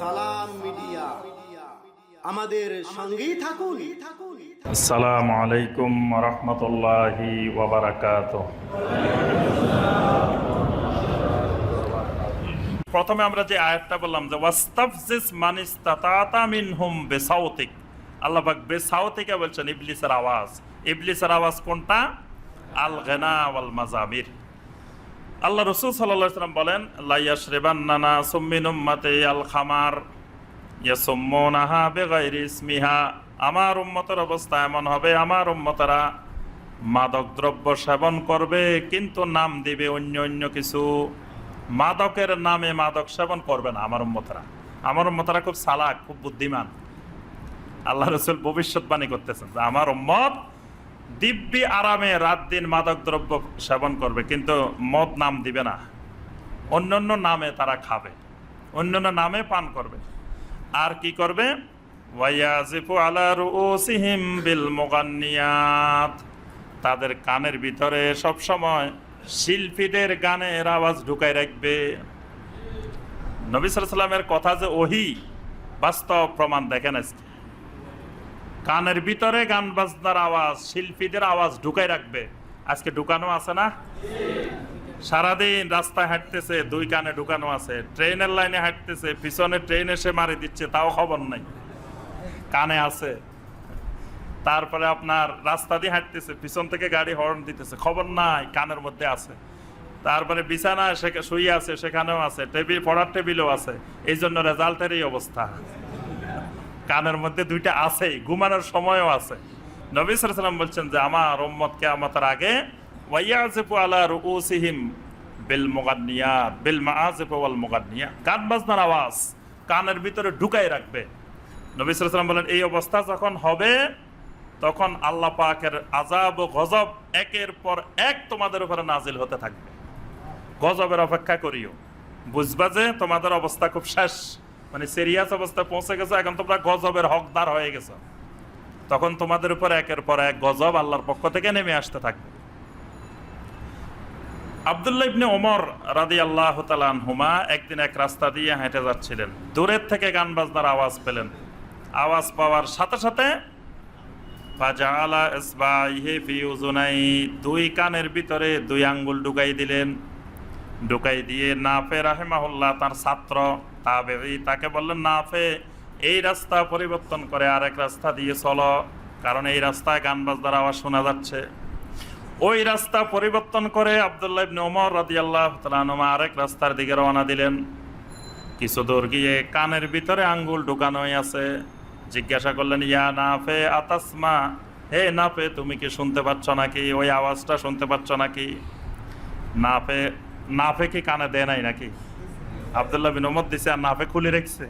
সালাম মিডিয়া। আমাদের সঙ্গেই থাকুন। আসসালামু আলাইকুম রহমতুল্লাহি ওবরাকাত প্রথমে আমরা যে আয়াতটা বললাম যে ওয়াস্তাফজিস মানিস তাতাতা মিনহুম বেসাউতিক। আল্লাহ পাক বেসাউতিকে বলছেন ইবলিসের আওয়াজ। ইবলিসের আওয়াজ কোনটা? আল গেনা ওয়াল মাজামির আল্লাহ রসুল সাল্লাম বলেন লাইয়াশ রেবান্নানা সুম্মিন উম্মাতে আল খামার, ইয়াসুম্মুনাহা বেগাইরি ইসমিহা। আমার উম্মতের অবস্থা এমন হবে, আমার উম্মতরা মাদক দ্রব্য সেবন করবে, কিন্তু নাম দিবে অন্য অন্য কিছু। মাদকের নামে মাদক সেবন করবে না আমার উম্মতরা। আমার উম্মতরা খুব সালাক খুব বুদ্ধিমান। আল্লাহ রসুল ভবিষ্যৎবাণী করতেছেন আমার উম্মত দিব্যি আরামে রাত দিন মাদক দ্রব্য সেবন করবে, কিন্তু মদ নাম দিবে না। অন্যান্য নামে তারা খাবে, অন্যান্য নামে পান করবে। আর কি করবে? বিল তাদের কানের ভিতরে সব সময় শিল্পীদের গানের আওয়াজ ঢুকাই রাখবে। নবী কথা যে ওহি, বাস্তব প্রমাণ দেখেন আজকে। কানের ভিতরে গান বাজনার আওয়াজ, শিল্পীদের আওয়াজ ঢুকাই রাখবে। আজকে ঢুকানো আছে না? সারাদিন রাস্তায় হাঁটতেছে, দুই কানে ঢুকানো আছে। ট্রেনের লাইনে হাঁটতেছে, পিছনে ট্রেন এসে মারি দিচ্ছে, তাও খবর নাই। কানে আছে। তারপরে আপনার রাস্তা দিয়ে হাঁটতেছে, পিছন থেকে গাড়ি হর্ন দিতেছে, খবর নাই, কানের মধ্যে আছে। তারপরে বিছানায় সে শুয়ে আছে, সেখানেও আছে, টেবিল পড়ার টেবিলও আছে। এই জন্য রেজাল্টের এই অবস্থা। কানের মধ্যে দুইটা আছেই, ঘুমানোর সময়ও আছে। নবী সাল্লাম বলছেন যে, আমার উম্মতকে আমাদের আগে ওয়াইয়াজিফু আলা রুউসিহিম বিল মুগান্নিয়াত, বিল মাআজিফ ওয়াল মুগান্নিয়াত গান বাজনার আওয়াজ কানের ভিতরে ঢুকাই রাখবে। নবী সাল্লাম বলেন, এই অবস্থা যখন হবে, তখন আল্লাহ পাকের আজাব ও গজব একের পর এক তোমাদের উপরে নাজিল হতে থাকবে। গজবের অপেক্ষা করিও। বুঝবা যে, তোমাদের অবস্থা খুব শেষ। মানে সিরিয়াস অবস্থায় পৌঁছে গেছো, এখন তোমরা গজবের হকদার হয়ে গেছো। তখন তোমাদের উপর একের পর এক গজব আল্লাহর পক্ষ থেকে নেমে আসতে থাকবে। আবদুল্লাহ ইবনে ওমর রাদি আল্লাহ হুমা একদিন এক রাস্তা দিয়ে হেঁটে যাচ্ছিলেন। দূরের থেকে গান বাজনার আওয়াজ পেলেন। আওয়াজ পাওয়ার সাথে সাথে দুই কানের ভিতরে দুই আঙ্গুল ঢুকাই দিলেন। ঢুকাই দিয়ে নাফে রাহেমাহুল্লাহ তার ছাত্র তাবেঈ তাকে বললেন নাফে এই রাস্তা পরিবর্তন করে আর এক রাস্তা দিয়ে চলো, কারণ এই রাস্তায় গান বাজদার আওয়াজ শোনা যাচ্ছে। ওই রাস্তা পরিবর্তন করে আবদুল্লাহ ইবনে ওমর রাদিয়াল্লাহু তাআলা আরেক রাস্তার দিকে রওনা দিলেন। কিছু দূর গিয়ে কানের ভিতরে আঙ্গুল ঢুকানোই আছে। জিজ্ঞাসা করলেন, ইয়া নাফে, আতাসমা? হে নাফে, তুমি কি শুনতে পাচ্ছ নাকি? ওই আওয়াজটা শুনতে পাচ্ছ নাকি? নাফে নাফে কি কানে দেয় নাই নাকি? আবদুল্লাহ বিন ওমর দিছে আর নাফে খুলে রেখেছে।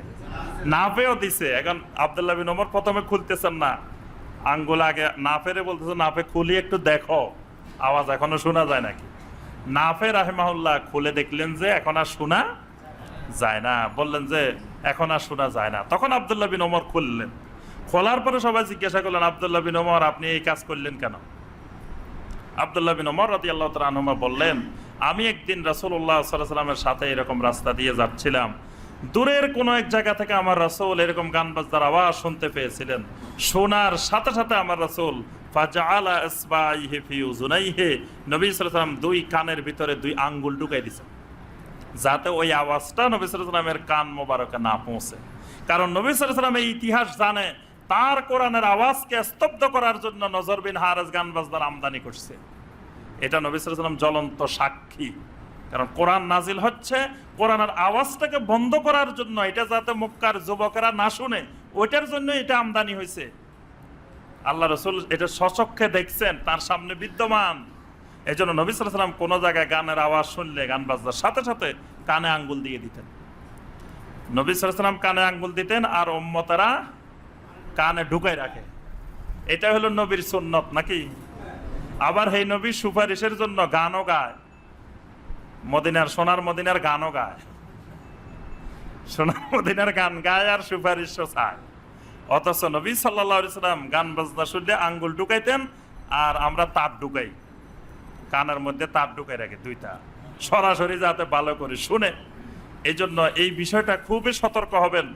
নাফেও দিছে। এখন আবদুল্লাহ বিন ওমর প্রথমে খুলতেছেন না। আঙ্গুল আগে নাফেরে বলতেছে, নাফে, খুলি একটু দেখো। আওয়াজ এখনও শোনা যায় নাকি? নাফে রাহেমাহুল্লাহ খুলে দেখলেন যে এখন আর শোনা যায় না। বললেন যে এখন আর শোনা যায় না। তখন আবদুল্লাহ বিন ওমর খুললেন। খোলার পরে সবাই জিজ্ঞাসা করলেন, আবদুল্লাহ বিন ওমর, আপনি এই কাজ করলেন কেন? আবদুল্লাহ বিন ওমর রাতি আল্লাহ তালুমা বললেন আমি একদিন রাসুল্লাহ সাল্লামের সাথে এরকম রাস্তা দিয়ে যাচ্ছিলাম। দূরের কোনো এক জায়গা থেকে আমার রাসুল এরকম গান বাজদার আওয়াজ শুনতে পেয়েছিলেন। শোনার সাথে সাথে আমার রাসুল দুই কানের ভিতরে দুই আঙ্গুল ঢুকাই দিয়েছেন যাতে ওই আওয়াজটা নবী কান মোবারকে না পৌঁছে। কারণ নবী এই ইতিহাস জানে, তার কোরআনের আওয়াজকে স্তব্ধ করার জন্য নজরবিন হারেজ গান বাজদার আমদানি করছে। এটা নবী সালাম জ্বলন্ত সাক্ষী। কারণ কোরআন নাজিল হচ্ছে কোরআনের আওয়াজটাকে বন্ধ করার জন্য, এটা যাতে মক্কার যুবকেরা না শুনে, ওইটার জন্য এটা আমদানি হয়েছে। আল্লাহ রসুল এটা সচক্ষে দেখছেন, তার সামনে বিদ্যমান। এই জন্য নবী সাল্লাম কোনো জায়গায় গানের আওয়াজ শুনলে, গান বাজনার সাথে সাথে কানে আঙ্গুল দিয়ে দিতেন। নবী সাল্লাম কানে আঙ্গুল দিতেন আর ওম্মতারা কানে ঢুকাই রাখে। এটা হলো নবীর সুন্নত, নাকি? আবার এই নবী সুপারিশের জন্য গানও গায়। মদিনার সোনার মদিনার গানও গায়। সোনার মদিনার গান গায় আর সুপারিশও চায়। অথচ নবী সাল্লা সাল্লাম গান বাজনা শুনলে আঙ্গুল ঢুকাইতেন আর আমরা তার ঢুকাই। কানের মধ্যে তার ঢুকাই রাখি দুইটা। সরাসরি যাতে ভালো করে শুনে। এই জন্য এই বিষয়টা খুবই সতর্ক হবেন।